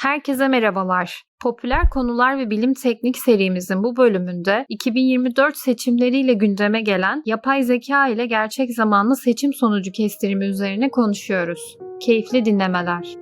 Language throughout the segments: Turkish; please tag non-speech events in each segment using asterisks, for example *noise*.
Herkese merhabalar. Popüler konular ve bilim teknik serimizin bu bölümünde 2024 seçimleriyle gündeme gelen yapay zeka ile gerçek zamanlı seçim sonucu kestirimi üzerine konuşuyoruz. Keyifli dinlemeler.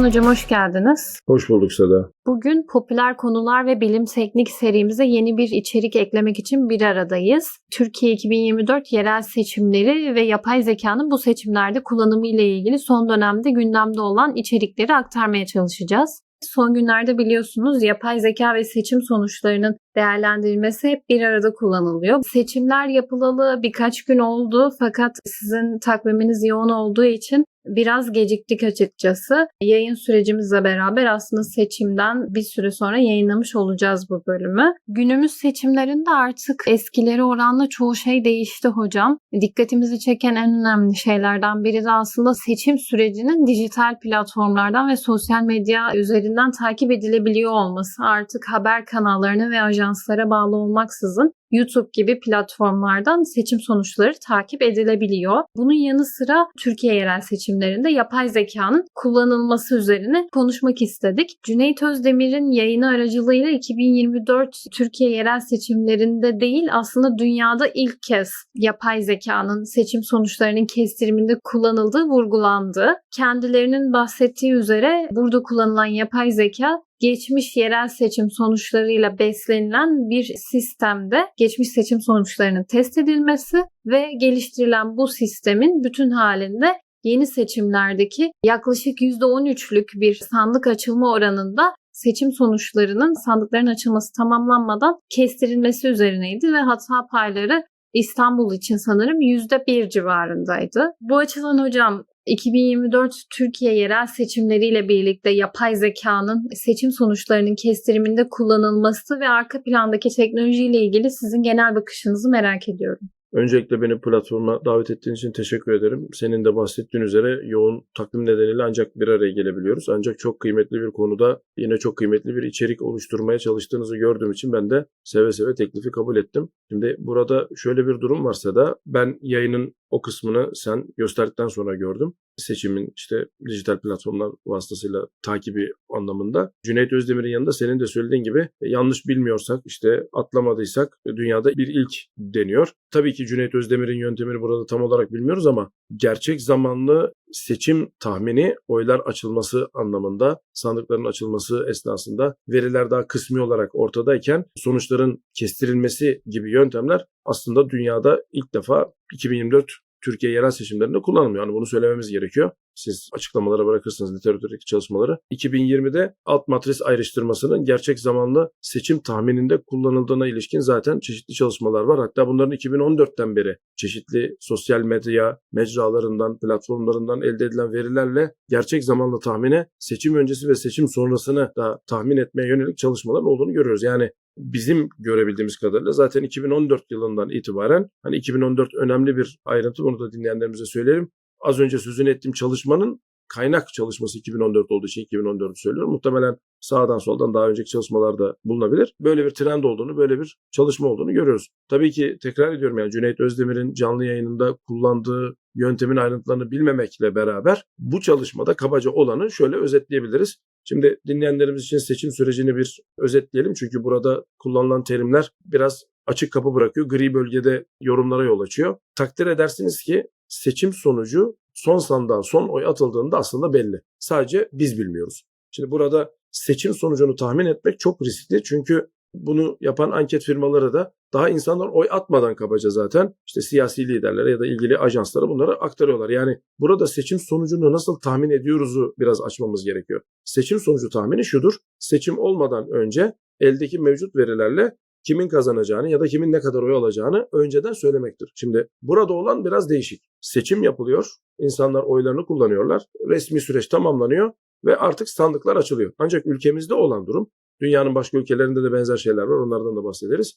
Serhan Hocam hoş geldiniz. Hoş bulduk Seda. Bugün popüler konular ve bilim teknik serimize yeni bir içerik eklemek için bir aradayız. Türkiye 2024 yerel seçimleri ve yapay zekanın bu seçimlerde kullanımı ile ilgili son dönemde gündemde olan içerikleri aktarmaya çalışacağız. Son günlerde biliyorsunuz yapay zeka ve seçim sonuçlarının değerlendirilmesi hep bir arada kullanılıyor. Seçimler yapılalı birkaç gün oldu fakat sizin takviminiz yoğun olduğu için biraz geciktik açıkçası. Yayın sürecimizle beraber aslında seçimden bir süre sonra yayınlamış olacağız bu bölümü. Günümüz seçimlerinde artık eskileri oranla çoğu şey değişti hocam. Dikkatimizi çeken en önemli şeylerden biri de aslında seçim sürecinin dijital platformlardan ve sosyal medya üzerinden takip edilebiliyor olması. Artık haber kanallarını ve ajanslara bağlı olmaksızın YouTube gibi platformlardan seçim sonuçları takip edilebiliyor. Bunun yanı sıra Türkiye yerel seçimlerinde yapay zekanın kullanılması üzerine konuşmak istedik. Cüneyt Özdemir'in yayını aracılığıyla 2024 Türkiye yerel seçimlerinde değil aslında dünyada ilk kez yapay zekanın seçim sonuçlarının kestiriminde kullanıldığı vurgulandı. Kendilerinin bahsettiği üzere burada kullanılan yapay zeka geçmiş yerel seçim sonuçlarıyla beslenilen bir sistemde geçmiş seçim sonuçlarının test edilmesi ve geliştirilen bu sistemin bütün halinde yeni seçimlerdeki yaklaşık %13'lük bir sandık açılma oranında seçim sonuçlarının sandıkların açılması tamamlanmadan kestirilmesi üzerineydi ve hata payları İstanbul için sanırım %1 civarındaydı. Bu açıdan hocam 2024 Türkiye yerel seçimleriyle birlikte yapay zekanın seçim sonuçlarının kestiriminde kullanılması ve arka plandaki teknolojiyle ilgili sizin genel bakışınızı merak ediyorum. Öncelikle beni platforma davet ettiğin için teşekkür ederim. Senin de bahsettiğin üzere yoğun takvim nedeniyle ancak bir araya gelebiliyoruz. Ancak çok kıymetli bir konuda yine çok kıymetli bir içerik oluşturmaya çalıştığınızı gördüğüm için ben de seve seve teklifi kabul ettim. Şimdi burada şöyle bir durum varsa da ben yayının o kısmını sen gösterdikten sonra gördüm. Seçimin işte dijital platformlar vasıtasıyla takibi anlamında. Cüneyt Özdemir'in yanında senin de söylediğin gibi e, yanlış bilmiyorsak işte atlamadıysak e, dünyada bir ilk deniyor. Tabii ki Cüneyt Özdemir'in yöntemini burada tam olarak bilmiyoruz ama gerçek zamanlı seçim tahmini oylar açılması anlamında sandıkların açılması esnasında veriler daha kısmi olarak ortadayken sonuçların kestirilmesi gibi yöntemler aslında dünyada ilk defa 2024 Türkiye yerel seçimlerinde kullanılmıyor. Yani bunu söylememiz gerekiyor. Siz açıklamalara bırakırsınız literatürdeki çalışmaları. 2020'de alt matris ayrıştırmasının gerçek zamanlı seçim tahmininde kullanıldığına ilişkin zaten çeşitli çalışmalar var. Hatta bunların 2014'ten beri çeşitli sosyal medya mecralarından, platformlarından elde edilen verilerle gerçek zamanlı tahmine seçim öncesi ve seçim sonrasını da tahmin etmeye yönelik çalışmaların olduğunu görüyoruz. Yani bizim görebildiğimiz kadarıyla zaten 2014 yılından itibaren hani 2014 önemli bir ayrıntı bunu da dinleyenlerimize söyleyelim. Az önce sözünü ettiğim çalışmanın kaynak çalışması 2014 olduğu için 2014'ü söylüyorum. Muhtemelen sağdan soldan daha önceki çalışmalarda bulunabilir. Böyle bir trend olduğunu, böyle bir çalışma olduğunu görüyoruz. Tabii ki tekrar ediyorum yani Cüneyt Özdemir'in canlı yayınında kullandığı yöntemin ayrıntılarını bilmemekle beraber bu çalışmada kabaca olanı şöyle özetleyebiliriz. Şimdi dinleyenlerimiz için seçim sürecini bir özetleyelim. Çünkü burada kullanılan terimler biraz açık kapı bırakıyor. Gri bölgede yorumlara yol açıyor. Takdir edersiniz ki seçim sonucu son sandığa son oy atıldığında aslında belli. Sadece biz bilmiyoruz. Şimdi burada seçim sonucunu tahmin etmek çok riskli. Çünkü bunu yapan anket firmaları da daha insanlar oy atmadan kabaca zaten işte siyasi liderlere ya da ilgili ajanslara bunları aktarıyorlar. Yani burada seçim sonucunu nasıl tahmin ediyoruzu biraz açmamız gerekiyor. Seçim sonucu tahmini şudur. Seçim olmadan önce eldeki mevcut verilerle kimin kazanacağını ya da kimin ne kadar oy alacağını önceden söylemektir. Şimdi burada olan biraz değişik. Seçim yapılıyor. İnsanlar oylarını kullanıyorlar. Resmi süreç tamamlanıyor ve artık sandıklar açılıyor. Ancak ülkemizde olan durum Dünyanın başka ülkelerinde de benzer şeyler var. Onlardan da bahsederiz.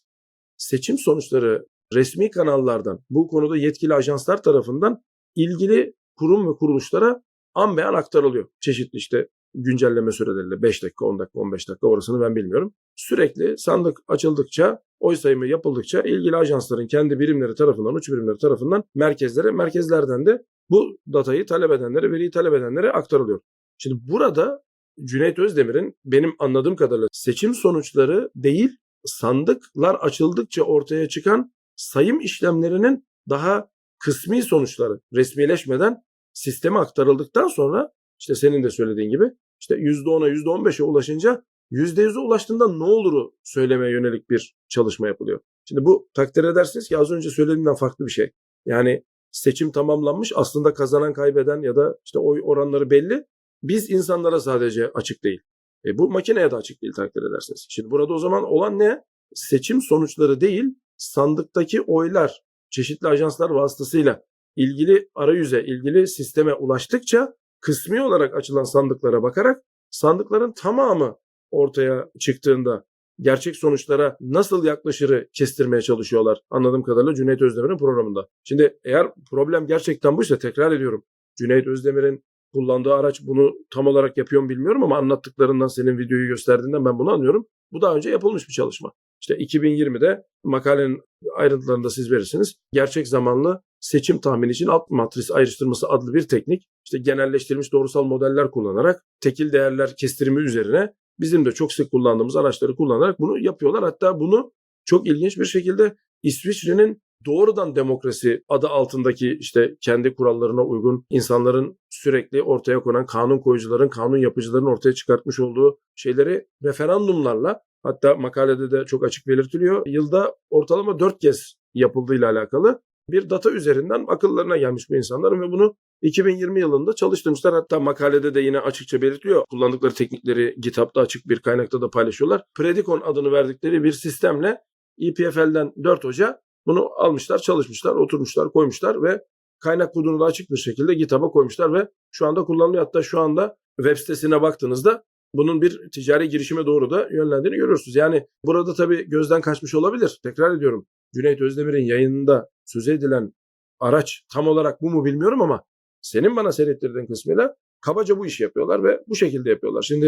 Seçim sonuçları resmi kanallardan, bu konuda yetkili ajanslar tarafından ilgili kurum ve kuruluşlara an beyan aktarılıyor. Çeşitli işte güncelleme süreleriyle 5 dakika, 10 dakika, 15 dakika orasını ben bilmiyorum. Sürekli sandık açıldıkça, oy sayımı yapıldıkça ilgili ajansların kendi birimleri tarafından, uç birimleri tarafından merkezlere, merkezlerden de bu datayı talep edenlere, veriyi talep edenlere aktarılıyor. Şimdi burada Cüneyt Özdemir'in benim anladığım kadarıyla seçim sonuçları değil, sandıklar açıldıkça ortaya çıkan sayım işlemlerinin daha kısmi sonuçları resmileşmeden sisteme aktarıldıktan sonra işte senin de söylediğin gibi işte %10'a %15'e ulaşınca %100'e ulaştığında ne oluru söylemeye yönelik bir çalışma yapılıyor. Şimdi bu takdir edersiniz ki az önce söylediğimden farklı bir şey. Yani seçim tamamlanmış aslında kazanan kaybeden ya da işte oy oranları belli. Biz insanlara sadece açık değil. E bu makineye de açık değil takdir edersiniz. Şimdi burada o zaman olan ne? Seçim sonuçları değil sandıktaki oylar çeşitli ajanslar vasıtasıyla ilgili arayüze, ilgili sisteme ulaştıkça kısmi olarak açılan sandıklara bakarak sandıkların tamamı ortaya çıktığında gerçek sonuçlara nasıl yaklaşırı kestirmeye çalışıyorlar anladığım kadarıyla Cüneyt Özdemir'in programında. Şimdi eğer problem gerçekten buysa tekrar ediyorum. Cüneyt Özdemir'in kullandığı araç bunu tam olarak yapıyor mu bilmiyorum ama anlattıklarından senin videoyu gösterdiğinden ben bunu anlıyorum. Bu daha önce yapılmış bir çalışma. İşte 2020'de makalenin ayrıntılarını da siz verirsiniz. Gerçek zamanlı seçim tahmini için alt matris ayrıştırması adlı bir teknik. İşte genelleştirilmiş doğrusal modeller kullanarak tekil değerler kestirimi üzerine bizim de çok sık kullandığımız araçları kullanarak bunu yapıyorlar. Hatta bunu çok ilginç bir şekilde İsviçre'nin doğrudan demokrasi adı altındaki işte kendi kurallarına uygun insanların sürekli ortaya konan kanun koyucuların, kanun yapıcıların ortaya çıkartmış olduğu şeyleri referandumlarla hatta makalede de çok açık belirtiliyor. Yılda ortalama 4 kez yapıldığıyla alakalı bir data üzerinden akıllarına gelmiş bu insanların ve bunu 2020 yılında çalıştırmışlar. Hatta makalede de yine açıkça belirtiliyor. Kullandıkları teknikleri GitHub'da açık bir kaynakta da paylaşıyorlar. Predicon adını verdikleri bir sistemle EPFL'den 4 hoca bunu almışlar, çalışmışlar, oturmuşlar, koymuşlar ve kaynak kodunu da açık bir şekilde GitHub'a koymuşlar ve şu anda kullanılıyor. Hatta şu anda web sitesine baktığınızda bunun bir ticari girişime doğru da yönlendiğini görüyorsunuz. Yani burada tabii gözden kaçmış olabilir. Tekrar ediyorum. Cüneyt Özdemir'in yayınında söz edilen araç tam olarak bu mu bilmiyorum ama senin bana seyrettirdiğin kısmıyla kabaca bu işi yapıyorlar ve bu şekilde yapıyorlar. Şimdi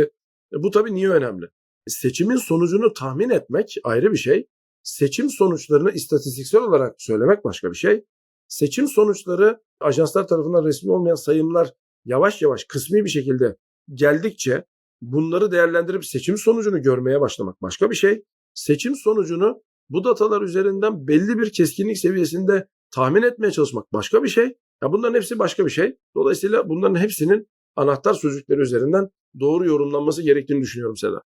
e, bu tabii niye önemli? Seçimin sonucunu tahmin etmek ayrı bir şey. Seçim sonuçlarını istatistiksel olarak söylemek başka bir şey. Seçim sonuçları ajanslar tarafından resmi olmayan sayımlar yavaş yavaş kısmi bir şekilde geldikçe bunları değerlendirip seçim sonucunu görmeye başlamak başka bir şey. Seçim sonucunu bu datalar üzerinden belli bir keskinlik seviyesinde tahmin etmeye çalışmak başka bir şey. Ya bunların hepsi başka bir şey. Dolayısıyla bunların hepsinin anahtar sözcükleri üzerinden doğru yorumlanması gerektiğini düşünüyorum Seda.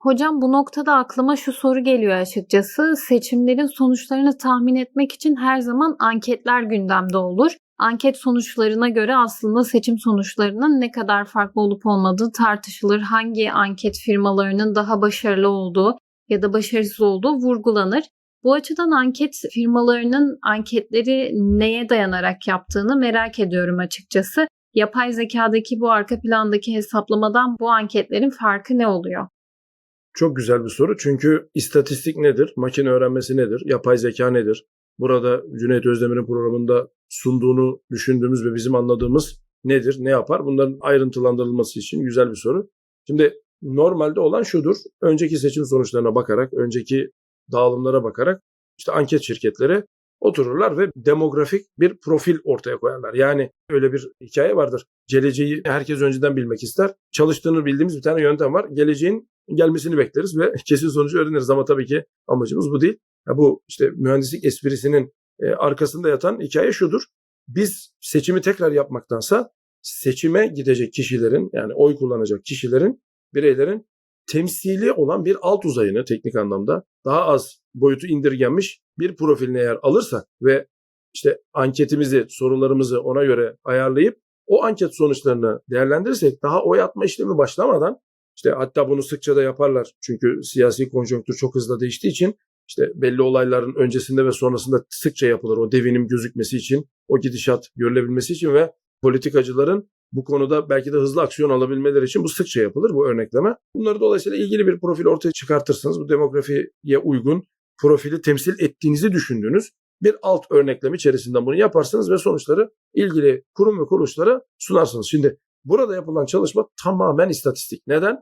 Hocam bu noktada aklıma şu soru geliyor açıkçası. Seçimlerin sonuçlarını tahmin etmek için her zaman anketler gündemde olur. Anket sonuçlarına göre aslında seçim sonuçlarının ne kadar farklı olup olmadığı tartışılır. Hangi anket firmalarının daha başarılı olduğu ya da başarısız olduğu vurgulanır. Bu açıdan anket firmalarının anketleri neye dayanarak yaptığını merak ediyorum açıkçası. Yapay zekadaki bu arka plandaki hesaplamadan bu anketlerin farkı ne oluyor? Çok güzel bir soru çünkü istatistik nedir, makine öğrenmesi nedir, yapay zeka nedir? Burada Cüneyt Özdemir'in programında sunduğunu düşündüğümüz ve bizim anladığımız nedir, ne yapar? Bunların ayrıntılandırılması için güzel bir soru. Şimdi normalde olan şudur. Önceki seçim sonuçlarına bakarak, önceki dağılımlara bakarak işte anket şirketleri otururlar ve demografik bir profil ortaya koyarlar. Yani öyle bir hikaye vardır. Geleceği herkes önceden bilmek ister. Çalıştığını bildiğimiz bir tane yöntem var. Geleceğin gelmesini bekleriz ve *laughs* kesin sonucu öğreniriz ama tabii ki amacımız bu değil. Ya bu işte mühendislik esprisinin e, arkasında yatan hikaye şudur. Biz seçimi tekrar yapmaktansa seçime gidecek kişilerin yani oy kullanacak kişilerin, bireylerin temsili olan bir alt uzayını teknik anlamda daha az boyutu indirgenmiş bir profiline eğer alırsak ve işte anketimizi, sorularımızı ona göre ayarlayıp o anket sonuçlarını değerlendirirsek daha oy atma işlemi başlamadan işte hatta bunu sıkça da yaparlar. Çünkü siyasi konjonktür çok hızlı değiştiği için işte belli olayların öncesinde ve sonrasında sıkça yapılır o devinim gözükmesi için, o gidişat görülebilmesi için ve politikacıların bu konuda belki de hızlı aksiyon alabilmeleri için bu sıkça yapılır bu örnekleme. Bunları dolayısıyla ilgili bir profil ortaya çıkartırsanız bu demografiye uygun profili temsil ettiğinizi düşündüğünüz bir alt örneklem içerisinden bunu yaparsınız ve sonuçları ilgili kurum ve kuruluşlara sunarsınız. Şimdi Burada yapılan çalışma tamamen istatistik. Neden?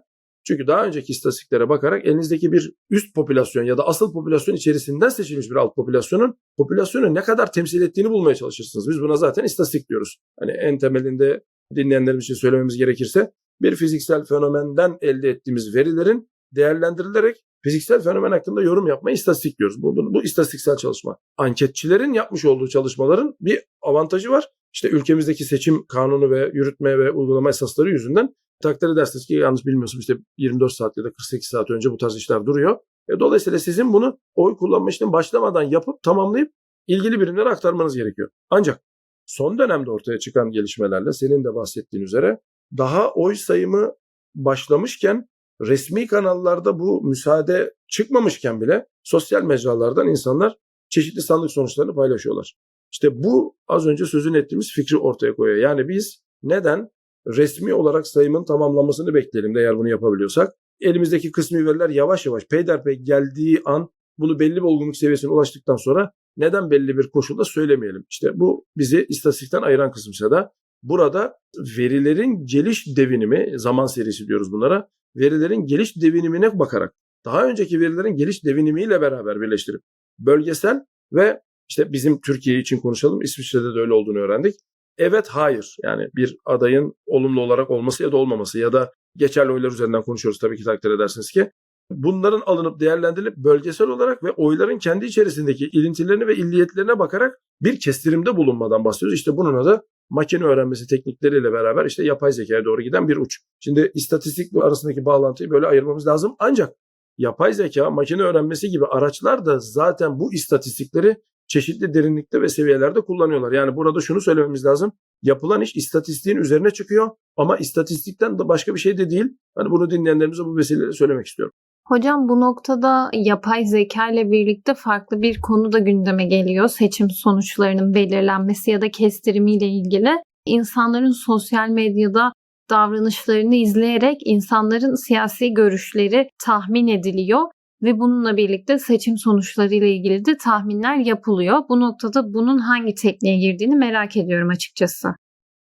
Çünkü daha önceki istatistiklere bakarak elinizdeki bir üst popülasyon ya da asıl popülasyon içerisinden seçilmiş bir alt popülasyonun popülasyonu ne kadar temsil ettiğini bulmaya çalışırsınız. Biz buna zaten istatistik diyoruz. Hani en temelinde dinleyenlerimiz için söylememiz gerekirse bir fiziksel fenomenden elde ettiğimiz verilerin değerlendirilerek fiziksel fenomen hakkında yorum yapmayı istatistik diyoruz. Bu, bu, bu istatistiksel çalışma. Anketçilerin yapmış olduğu çalışmaların bir avantajı var. İşte ülkemizdeki seçim kanunu ve yürütme ve uygulama esasları yüzünden takdir edersiniz ki yanlış bilmiyorsam işte 24 saat ya da 48 saat önce bu tarz işler duruyor. E, dolayısıyla sizin bunu oy kullanma işlemi başlamadan yapıp tamamlayıp ilgili birimlere aktarmanız gerekiyor. Ancak son dönemde ortaya çıkan gelişmelerle senin de bahsettiğin üzere daha oy sayımı başlamışken resmi kanallarda bu müsaade çıkmamışken bile sosyal mecralardan insanlar çeşitli sandık sonuçlarını paylaşıyorlar. İşte bu az önce sözünü ettiğimiz fikri ortaya koyuyor. Yani biz neden resmi olarak sayımın tamamlanmasını bekleyelim de eğer bunu yapabiliyorsak. Elimizdeki kısmi veriler yavaş yavaş peyderpey geldiği an bunu belli bir olgunluk seviyesine ulaştıktan sonra neden belli bir koşulda söylemeyelim? İşte bu bizi istatistikten ayıran kısımsa da burada verilerin geliş devinimi, zaman serisi diyoruz bunlara, verilerin geliş devinimine bakarak daha önceki verilerin geliş devinimiyle beraber birleştirip bölgesel ve işte bizim Türkiye için konuşalım İsviçre'de de öyle olduğunu öğrendik. Evet hayır yani bir adayın olumlu olarak olması ya da olmaması ya da geçerli oylar üzerinden konuşuyoruz tabii ki takdir edersiniz ki. Bunların alınıp değerlendirilip bölgesel olarak ve oyların kendi içerisindeki ilintilerine ve illiyetlerine bakarak bir kestirimde bulunmadan bahsediyoruz. İşte bunun adı makine öğrenmesi teknikleriyle beraber işte yapay zekaya doğru giden bir uç. Şimdi istatistik arasındaki bağlantıyı böyle ayırmamız lazım. Ancak yapay zeka, makine öğrenmesi gibi araçlar da zaten bu istatistikleri çeşitli derinlikte ve seviyelerde kullanıyorlar. Yani burada şunu söylememiz lazım. Yapılan iş istatistiğin üzerine çıkıyor ama istatistikten de başka bir şey de değil. Hani bunu dinleyenlerimize bu vesileyle söylemek istiyorum. Hocam bu noktada yapay zeka ile birlikte farklı bir konu da gündeme geliyor. Seçim sonuçlarının belirlenmesi ya da kestirimiyle ilgili. İnsanların sosyal medyada davranışlarını izleyerek insanların siyasi görüşleri tahmin ediliyor ve bununla birlikte seçim sonuçları ile ilgili de tahminler yapılıyor. Bu noktada bunun hangi tekniğe girdiğini merak ediyorum açıkçası.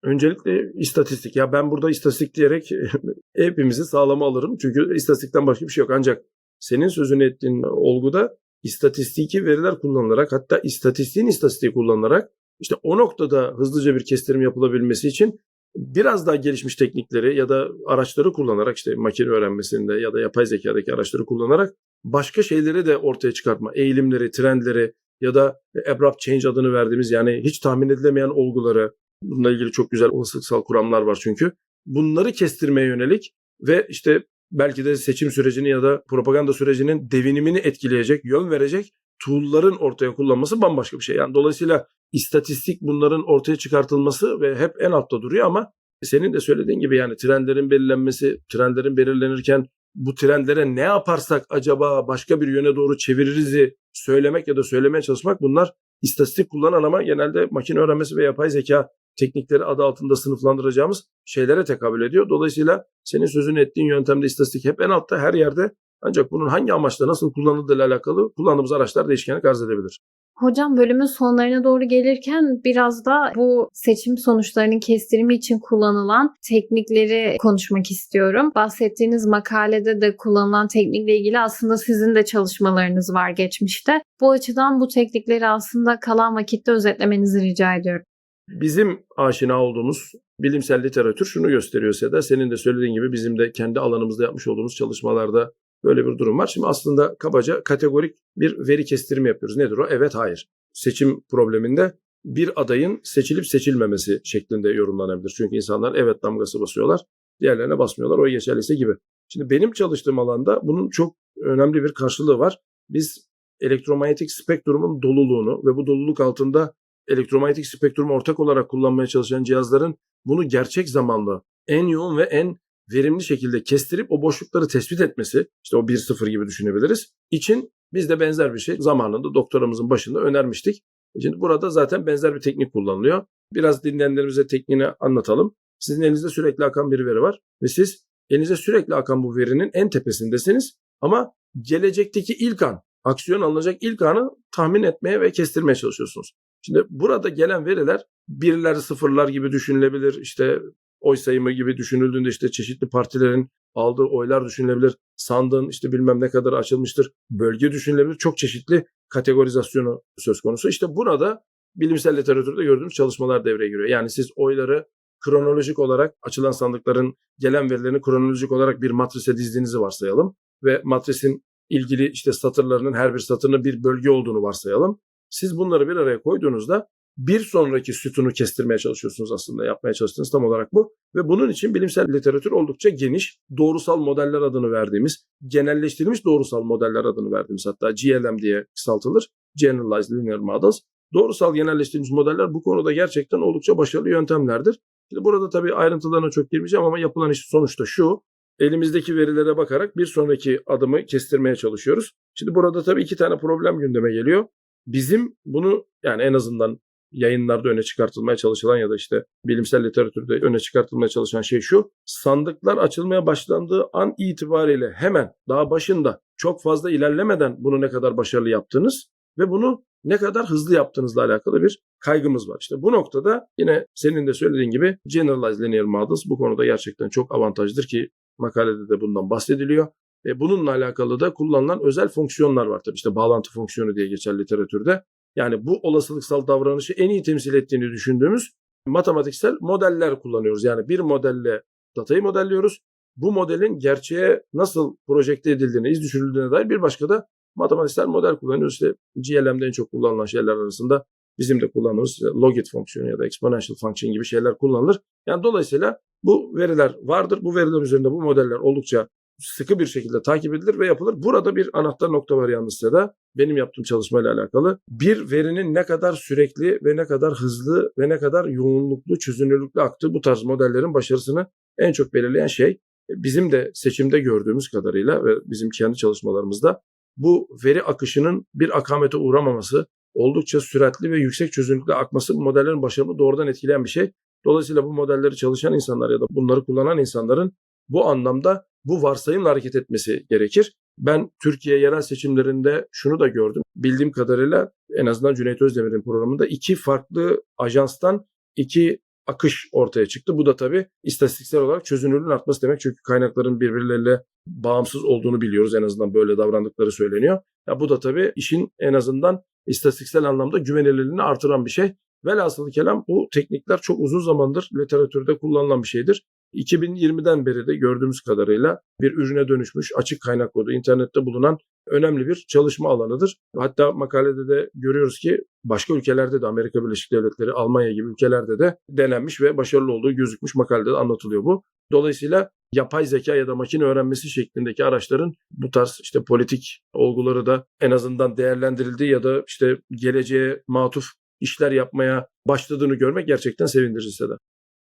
Öncelikle istatistik. Ya ben burada istatistik diyerek *laughs* hepimizi sağlama alırım. Çünkü istatistikten başka bir şey yok. Ancak senin sözünü ettiğin olguda istatistiki veriler kullanılarak hatta istatistiğin istatistiği kullanılarak işte o noktada hızlıca bir kestirim yapılabilmesi için biraz daha gelişmiş teknikleri ya da araçları kullanarak işte makine öğrenmesinde ya da yapay zekadaki araçları kullanarak başka şeyleri de ortaya çıkartma, eğilimleri, trendleri ya da abrupt change adını verdiğimiz yani hiç tahmin edilemeyen olguları, bununla ilgili çok güzel olasılıksal kuramlar var çünkü. Bunları kestirmeye yönelik ve işte belki de seçim sürecini ya da propaganda sürecinin devinimini etkileyecek, yön verecek tool'ların ortaya kullanması bambaşka bir şey. Yani dolayısıyla istatistik bunların ortaya çıkartılması ve hep en altta duruyor ama senin de söylediğin gibi yani trendlerin belirlenmesi, trendlerin belirlenirken bu trendlere ne yaparsak acaba başka bir yöne doğru çeviririzi söylemek ya da söylemeye çalışmak bunlar istatistik kullanan ama genelde makine öğrenmesi ve yapay zeka teknikleri adı altında sınıflandıracağımız şeylere tekabül ediyor. Dolayısıyla senin sözünü ettiğin yöntemde istatistik hep en altta her yerde ancak bunun hangi amaçla nasıl kullanıldığı ile alakalı kullandığımız araçlar değişkenlik arz edebilir. Hocam bölümün sonlarına doğru gelirken biraz da bu seçim sonuçlarının kestirimi için kullanılan teknikleri konuşmak istiyorum. Bahsettiğiniz makalede de kullanılan teknikle ilgili aslında sizin de çalışmalarınız var geçmişte. Bu açıdan bu teknikleri aslında kalan vakitte özetlemenizi rica ediyorum. Bizim aşina olduğumuz bilimsel literatür şunu gösteriyor Seda. Senin de söylediğin gibi bizim de kendi alanımızda yapmış olduğumuz çalışmalarda böyle bir durum var. Şimdi aslında kabaca kategorik bir veri kestirimi yapıyoruz. Nedir o? Evet, hayır. Seçim probleminde bir adayın seçilip seçilmemesi şeklinde yorumlanabilir. Çünkü insanlar evet damgası basıyorlar, diğerlerine basmıyorlar. O geçerliyse gibi. Şimdi benim çalıştığım alanda bunun çok önemli bir karşılığı var. Biz elektromanyetik spektrumun doluluğunu ve bu doluluk altında elektromanyetik spektrumu ortak olarak kullanmaya çalışan cihazların bunu gerçek zamanlı en yoğun ve en verimli şekilde kestirip o boşlukları tespit etmesi, işte o 1-0 gibi düşünebiliriz, için biz de benzer bir şey zamanında doktoramızın başında önermiştik. Şimdi burada zaten benzer bir teknik kullanılıyor. Biraz dinleyenlerimize tekniğini anlatalım. Sizin elinizde sürekli akan bir veri var ve siz elinize sürekli akan bu verinin en tepesindesiniz ama gelecekteki ilk an, aksiyon alınacak ilk anı tahmin etmeye ve kestirmeye çalışıyorsunuz. Şimdi burada gelen veriler birler sıfırlar gibi düşünülebilir. İşte oy sayımı gibi düşünüldüğünde işte çeşitli partilerin aldığı oylar düşünülebilir. Sandığın işte bilmem ne kadar açılmıştır. Bölge düşünülebilir. Çok çeşitli kategorizasyonu söz konusu. İşte burada bilimsel literatürde gördüğümüz çalışmalar devreye giriyor. Yani siz oyları kronolojik olarak açılan sandıkların gelen verilerini kronolojik olarak bir matrise dizdiğinizi varsayalım ve matrisin ilgili işte satırlarının her bir satırının bir bölge olduğunu varsayalım. Siz bunları bir araya koyduğunuzda bir sonraki sütunu kestirmeye çalışıyorsunuz aslında. Yapmaya çalıştığınız tam olarak bu. Ve bunun için bilimsel literatür oldukça geniş. Doğrusal modeller adını verdiğimiz, genelleştirilmiş doğrusal modeller adını verdiğimiz hatta GLM diye kısaltılır. Generalized Linear Models. Doğrusal genelleştirilmiş modeller bu konuda gerçekten oldukça başarılı yöntemlerdir. Şimdi burada tabii ayrıntılarına çok girmeyeceğim ama yapılan iş sonuçta şu. Elimizdeki verilere bakarak bir sonraki adımı kestirmeye çalışıyoruz. Şimdi burada tabii iki tane problem gündeme geliyor. Bizim bunu yani en azından yayınlarda öne çıkartılmaya çalışılan ya da işte bilimsel literatürde öne çıkartılmaya çalışan şey şu. Sandıklar açılmaya başlandığı an itibariyle hemen daha başında çok fazla ilerlemeden bunu ne kadar başarılı yaptınız ve bunu ne kadar hızlı yaptığınızla alakalı bir kaygımız var. İşte bu noktada yine senin de söylediğin gibi Generalized Linear Models bu konuda gerçekten çok avantajlıdır ki makalede de bundan bahsediliyor. E bununla alakalı da kullanılan özel fonksiyonlar var tabii işte bağlantı fonksiyonu diye geçer literatürde. Yani bu olasılıksal davranışı en iyi temsil ettiğini düşündüğümüz matematiksel modeller kullanıyoruz. Yani bir modelle datayı modelliyoruz. Bu modelin gerçeğe nasıl projekte edildiğine, iz düşürüldüğüne dair bir başka da matematiksel model kullanıyoruz. İşte GLM'de en çok kullanılan şeyler arasında bizim de kullandığımız logit fonksiyonu ya da exponential function gibi şeyler kullanılır. Yani dolayısıyla bu veriler vardır. Bu veriler üzerinde bu modeller oldukça sıkı bir şekilde takip edilir ve yapılır. Burada bir anahtar nokta var yalnızca da benim yaptığım çalışmayla alakalı. Bir verinin ne kadar sürekli ve ne kadar hızlı ve ne kadar yoğunluklu, çözünürlüklü aktığı bu tarz modellerin başarısını en çok belirleyen şey bizim de seçimde gördüğümüz kadarıyla ve bizim kendi çalışmalarımızda bu veri akışının bir akamete uğramaması, oldukça süratli ve yüksek çözünürlükle akması modellerin başarını doğrudan etkileyen bir şey. Dolayısıyla bu modelleri çalışan insanlar ya da bunları kullanan insanların bu anlamda bu varsayımla hareket etmesi gerekir. Ben Türkiye yerel seçimlerinde şunu da gördüm. Bildiğim kadarıyla en azından Cüneyt Özdemir'in programında iki farklı ajanstan iki akış ortaya çıktı. Bu da tabii istatistiksel olarak çözünürlüğün artması demek. Çünkü kaynakların birbirleriyle bağımsız olduğunu biliyoruz. En azından böyle davrandıkları söyleniyor. Ya bu da tabii işin en azından istatistiksel anlamda güvenilirliğini artıran bir şey. Velhasılı kelam bu teknikler çok uzun zamandır literatürde kullanılan bir şeydir. 2020'den beri de gördüğümüz kadarıyla bir ürüne dönüşmüş açık kaynak kodu internette bulunan önemli bir çalışma alanıdır. Hatta makalede de görüyoruz ki başka ülkelerde de Amerika Birleşik Devletleri, Almanya gibi ülkelerde de denenmiş ve başarılı olduğu gözükmüş makalede de anlatılıyor bu. Dolayısıyla yapay zeka ya da makine öğrenmesi şeklindeki araçların bu tarz işte politik olguları da en azından değerlendirildiği ya da işte geleceğe matuf işler yapmaya başladığını görmek gerçekten sevindirici Seda.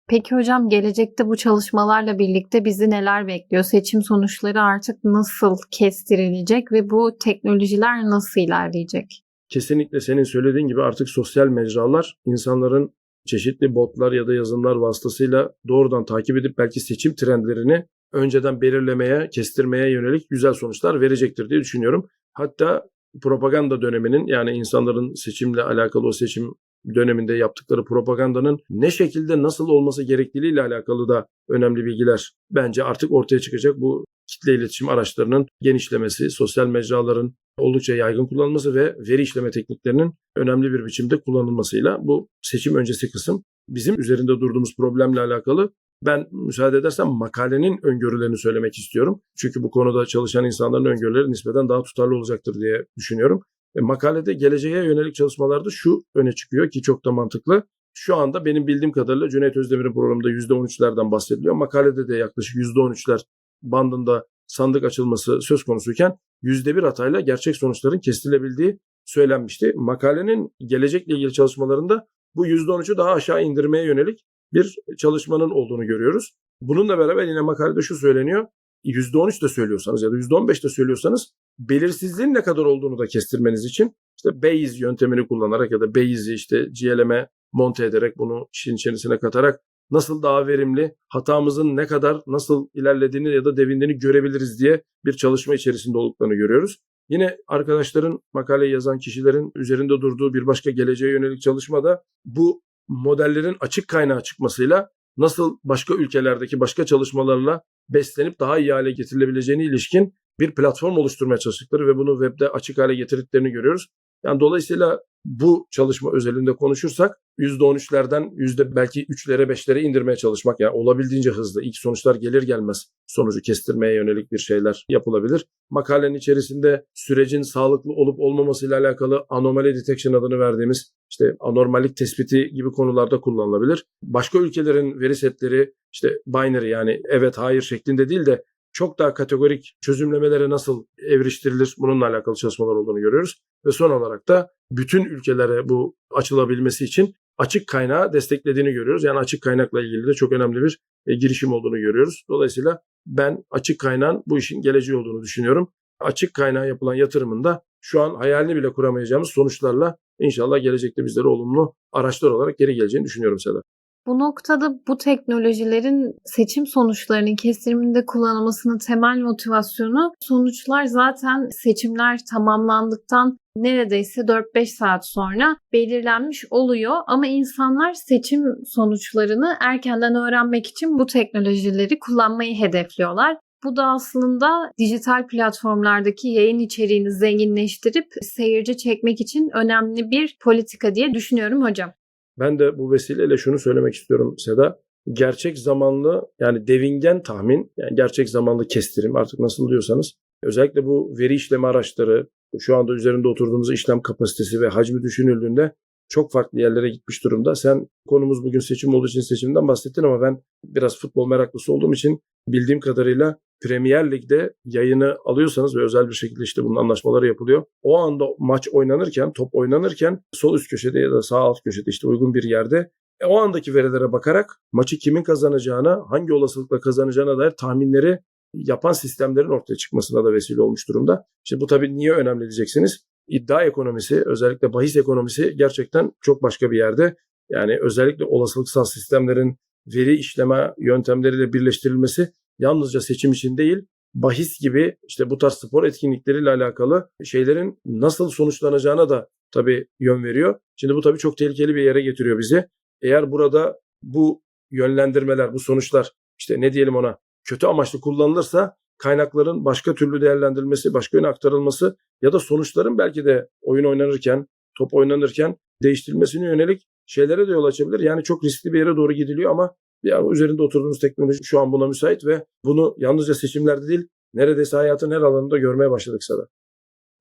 Peki hocam gelecekte bu çalışmalarla birlikte bizi neler bekliyor? Seçim sonuçları artık nasıl kestirilecek ve bu teknolojiler nasıl ilerleyecek? Kesinlikle senin söylediğin gibi artık sosyal mecralar insanların çeşitli botlar ya da yazılımlar vasıtasıyla doğrudan takip edip belki seçim trendlerini önceden belirlemeye, kestirmeye yönelik güzel sonuçlar verecektir diye düşünüyorum. Hatta propaganda döneminin yani insanların seçimle alakalı o seçim döneminde yaptıkları propagandanın ne şekilde nasıl olması gerektiğiyle alakalı da önemli bilgiler bence artık ortaya çıkacak. Bu kitle iletişim araçlarının genişlemesi, sosyal mecraların oldukça yaygın kullanılması ve veri işleme tekniklerinin önemli bir biçimde kullanılmasıyla bu seçim öncesi kısım bizim üzerinde durduğumuz problemle alakalı ben müsaade edersem makalenin öngörülerini söylemek istiyorum. Çünkü bu konuda çalışan insanların öngörüleri nispeten daha tutarlı olacaktır diye düşünüyorum. E, makalede geleceğe yönelik çalışmalarda şu öne çıkıyor ki çok da mantıklı. Şu anda benim bildiğim kadarıyla Cüneyt Özdemir'in programında %13'lerden bahsediliyor. Makalede de yaklaşık %13'ler bandında sandık açılması söz konusuyken %1 hatayla gerçek sonuçların kestirilebildiği söylenmişti. Makalenin gelecekle ilgili çalışmalarında bu %13'ü daha aşağı indirmeye yönelik bir çalışmanın olduğunu görüyoruz. Bununla beraber yine makalede şu söyleniyor. %13 de söylüyorsanız ya da %15 de söylüyorsanız belirsizliğin ne kadar olduğunu da kestirmeniz için işte Bayes yöntemini kullanarak ya da Bayes'i işte GLM'e monte ederek bunu işin içerisine katarak nasıl daha verimli, hatamızın ne kadar nasıl ilerlediğini ya da devindiğini görebiliriz diye bir çalışma içerisinde olduklarını görüyoruz. Yine arkadaşların, makaleyi yazan kişilerin üzerinde durduğu bir başka geleceğe yönelik çalışma da bu modellerin açık kaynağı çıkmasıyla nasıl başka ülkelerdeki başka çalışmalarla beslenip daha iyi hale getirilebileceğine ilişkin bir platform oluşturmaya çalıştıkları ve bunu webde açık hale getirdiklerini görüyoruz. Yani dolayısıyla bu çalışma özelinde konuşursak %13'lerden yüzde belki 3'lere 5'lere indirmeye çalışmak yani olabildiğince hızlı ilk sonuçlar gelir gelmez sonucu kestirmeye yönelik bir şeyler yapılabilir. Makalenin içerisinde sürecin sağlıklı olup olmamasıyla alakalı anomaly detection adını verdiğimiz işte anormallik tespiti gibi konularda kullanılabilir. Başka ülkelerin veri setleri işte binary yani evet hayır şeklinde değil de çok daha kategorik çözümlemelere nasıl evriştirilir bununla alakalı çalışmalar olduğunu görüyoruz. Ve son olarak da bütün ülkelere bu açılabilmesi için açık kaynağı desteklediğini görüyoruz. Yani açık kaynakla ilgili de çok önemli bir e, girişim olduğunu görüyoruz. Dolayısıyla ben açık kaynağın bu işin geleceği olduğunu düşünüyorum. Açık kaynağa yapılan yatırımında şu an hayalini bile kuramayacağımız sonuçlarla inşallah gelecekte bizlere olumlu araçlar olarak geri geleceğini düşünüyorum Seda. Bu noktada bu teknolojilerin seçim sonuçlarının kestiriminde kullanılmasının temel motivasyonu sonuçlar zaten seçimler tamamlandıktan neredeyse 4-5 saat sonra belirlenmiş oluyor ama insanlar seçim sonuçlarını erkenden öğrenmek için bu teknolojileri kullanmayı hedefliyorlar. Bu da aslında dijital platformlardaki yayın içeriğini zenginleştirip seyirci çekmek için önemli bir politika diye düşünüyorum hocam. Ben de bu vesileyle şunu söylemek istiyorum Seda. Gerçek zamanlı yani devingen tahmin, yani gerçek zamanlı kestirim artık nasıl diyorsanız. Özellikle bu veri işleme araçları, şu anda üzerinde oturduğumuz işlem kapasitesi ve hacmi düşünüldüğünde çok farklı yerlere gitmiş durumda. Sen konumuz bugün seçim olduğu için seçimden bahsettin ama ben biraz futbol meraklısı olduğum için bildiğim kadarıyla Premier Lig'de yayını alıyorsanız ve özel bir şekilde işte bunun anlaşmaları yapılıyor. O anda maç oynanırken, top oynanırken sol üst köşede ya da sağ alt köşede işte uygun bir yerde e, o andaki verilere bakarak maçı kimin kazanacağına, hangi olasılıkla kazanacağına dair tahminleri yapan sistemlerin ortaya çıkmasına da vesile olmuş durumda. Şimdi bu tabii niye önemli diyeceksiniz. İddia ekonomisi, özellikle bahis ekonomisi gerçekten çok başka bir yerde. Yani özellikle olasılıksal sistemlerin veri işleme yöntemleriyle birleştirilmesi yalnızca seçim için değil, bahis gibi işte bu tarz spor etkinlikleriyle alakalı şeylerin nasıl sonuçlanacağına da tabii yön veriyor. Şimdi bu tabii çok tehlikeli bir yere getiriyor bizi. Eğer burada bu yönlendirmeler, bu sonuçlar işte ne diyelim ona kötü amaçlı kullanılırsa kaynakların başka türlü değerlendirilmesi, başka yöne aktarılması ya da sonuçların belki de oyun oynanırken, top oynanırken değiştirilmesine yönelik şeylere de yol açabilir. Yani çok riskli bir yere doğru gidiliyor ama yani üzerinde oturduğumuz teknoloji şu an buna müsait ve bunu yalnızca seçimlerde değil neredeyse hayatın her alanında görmeye başladık Sada.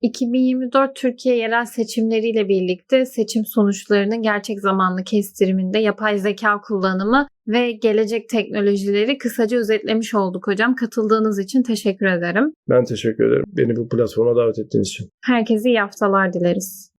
2024 Türkiye yerel seçimleriyle birlikte seçim sonuçlarının gerçek zamanlı kestiriminde yapay zeka kullanımı ve gelecek teknolojileri kısaca özetlemiş olduk hocam. Katıldığınız için teşekkür ederim. Ben teşekkür ederim. Beni bu platforma davet ettiğiniz için. Herkese iyi haftalar dileriz.